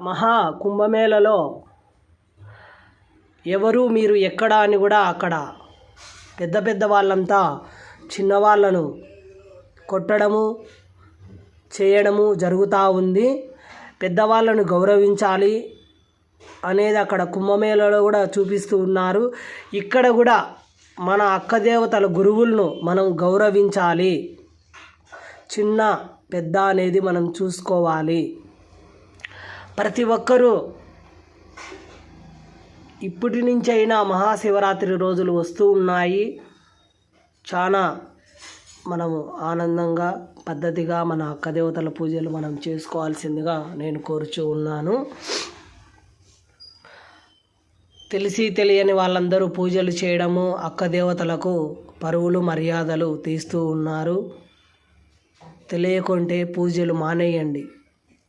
మహా కుంభమేళలో ఎవరు మీరు ఎక్కడ అని కూడా అక్కడ పెద్ద పెద్ద వాళ్ళంతా చిన్నవాళ్ళను కొట్టడము చేయడము జరుగుతూ ఉంది. పెద్దవాళ్ళను గౌరవించాలి అనేది అక్కడ కుంభమేళలో కూడా చూపిస్తూ ఉన్నారు. ఇక్కడ కూడా మన అక్క దేవతల గురువులను మనం గౌరవించాలి. చిన్న పెద్ద అనేది మనం చూసుకోవాలి. ప్రతి ఒక్కరూ ఇప్పటి నుంచైనా మహాశివరాత్రి రోజులు వస్తూ ఉన్నాయి. చాలా మనము ఆనందంగా పద్ధతిగా మన అక్క దేవతల పూజలు మనం చేసుకోవాల్సిందిగా నేను కోరుచూ ఉన్నాను. తెలిసి తెలియని వాళ్ళందరూ పూజలు చేయడము అక్క దేవతలకు పరువులు మర్యాదలు తీస్తూ ఉన్నారు. తెలియకుంటే పూజలు మానేయండి.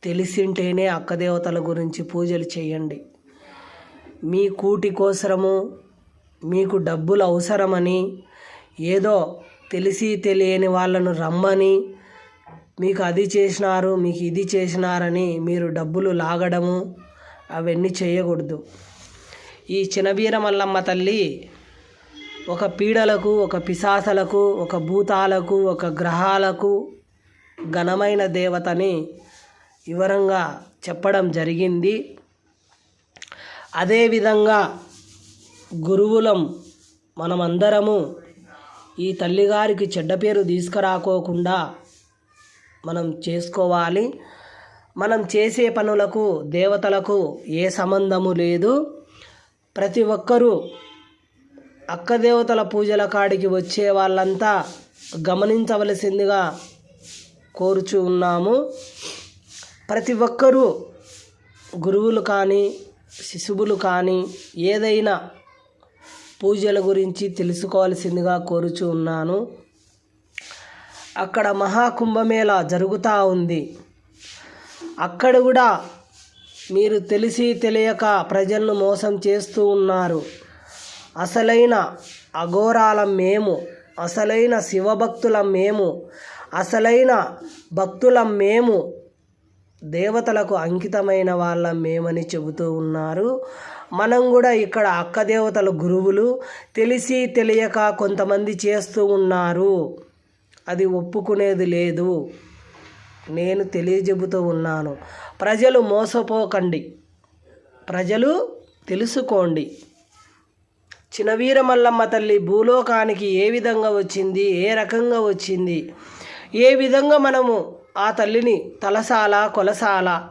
తెలిసింటేనే అక్క దేవతల గురించి పూజలు చేయండి. మీ కూటి కోసరము మీకు డబ్బులు అవసరమని ఏదో తెలిసి తెలియని వాళ్ళను రమ్మని మీకు అది చేసినారు మీకు ఇది చేసినారని మీరు డబ్బులు లాగడము అవన్నీ చేయకూడదు. ఈ చినబీర మల్లమ్మ తల్లి ఒక పీడలకు ఒక పిశాసలకు ఒక భూతాలకు ఒక గ్రహాలకు ఘనమైన దేవతని వివరంగా చెప్పడం జరిగింది. అదేవిధంగా గురువులం మనమందరము ఈ తల్లిగారికి చెడ్డ పేరు తీసుకురాకోకుండా మనం చేసుకోవాలి. మనం చేసే పనులకు దేవతలకు ఏ సంబంధము లేదు. ప్రతి ఒక్కరూ అక్క దేవతల పూజల కాడికి వచ్చే వాళ్ళంతా గమనించవలసిందిగా కోరుచు ఉన్నాము. ప్రతి ఒక్కరూ గురువులు కానీ శిశువులు కానీ ఏదైనా పూజల గురించి తెలుసుకోవాల్సిందిగా కోరుచు ఉన్నాను. అక్కడ మహాకుంభమేళ జరుగుతూ ఉంది. అక్కడ కూడా మీరు తెలిసి తెలియక ప్రజలను మోసం చేస్తూ ఉన్నారు. అసలైన అఘోరాలం మేము అసలైన శివభక్తుల మేము అసలైన భక్తుల మేము దేవతలకు అంకితమైన వాళ్ళం మేమని చెబుతూ ఉన్నారు. మనం కూడా ఇక్కడ అక్క దేవతల గురువులు తెలిసి తెలియక కొంతమంది చేస్తూ ఉన్నారు. అది ఒప్పుకునేది లేదు. నేను తెలియజెబుతూ ఉన్నాను. ప్రజలు మోసపోకండి. ప్రజలు తెలుసుకోండి. చినవీరమల్లమ్మ తల్లి భూలోకానికి ఏ విధంగా వచ్చింది? ఏ రకంగా వచ్చింది? ఏ విధంగా మనము ఆ తల్లిని తలసాల కొలసాల.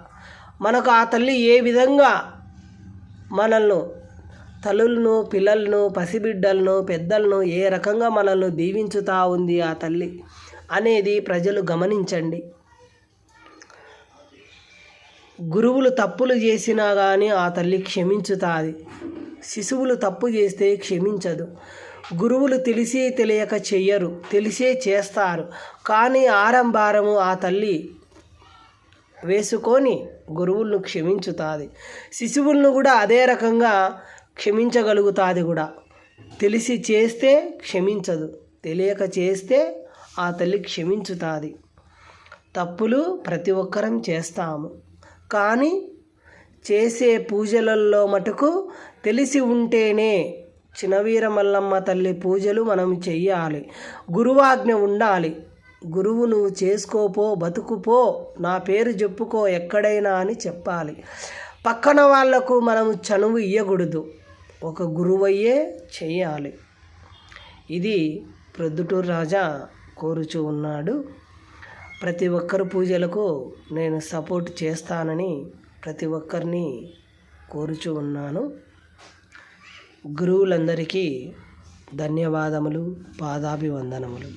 మనకు ఆ తల్లి ఏ విధంగా మనల్ని తల్లులను పిల్లలను పసిబిడ్డలను పెద్దలను ఏ రకంగా మనల్ని దీవించుతా ఉంది ఆ తల్లి అనేది ప్రజలు గమనించండి. గురువులు తప్పులు చేసినా కానీ ఆ తల్లి క్షమించుతుంది. శిశువులు తప్పు చేస్తే క్షమించదు. గురువులు తెలిసి తెలియక చెయ్యరు తెలిసే చేస్తారు. కానీ ఆరంభారము ఆ తల్లి వేసుకొని గురువులను క్షమించుతుంది. శిశువులను కూడా అదే రకంగా క్షమించగలుగుతుంది కూడా. తెలిసి చేస్తే క్షమించదు తెలియక చేస్తే ఆ తల్లి క్షమించుతుంది. తప్పులు ప్రతి ఒక్కరం చేస్తాము. కానీ చేసే పూజలలో మటుకు తెలిసి ఉంటేనే చినవీర మల్లమ్మ తల్లి పూజలు మనం చెయ్యాలి. గురువాజ్ఞ ఉండాలి. గురువు నువ్వు చేసుకోపో బతుకుపో నా పేరు చెప్పుకో ఎక్కడైనా అని చెప్పాలి. పక్కన వాళ్ళకు మనము చనువు ఇయ్యకూడదు. ఒక గురువయ్యే చెయ్యాలి. ఇది ప్రొద్దుటూరు రాజా కోరుచూ ఉన్నాడు. ప్రతి ఒక్కరు పూజలకు నేను సపోర్ట్ చేస్తానని ప్రతి ఒక్కరిని కోరుచూ ఉన్నాను. గురువులందరికీ ధన్యవాదములు పాదాభివందనములు.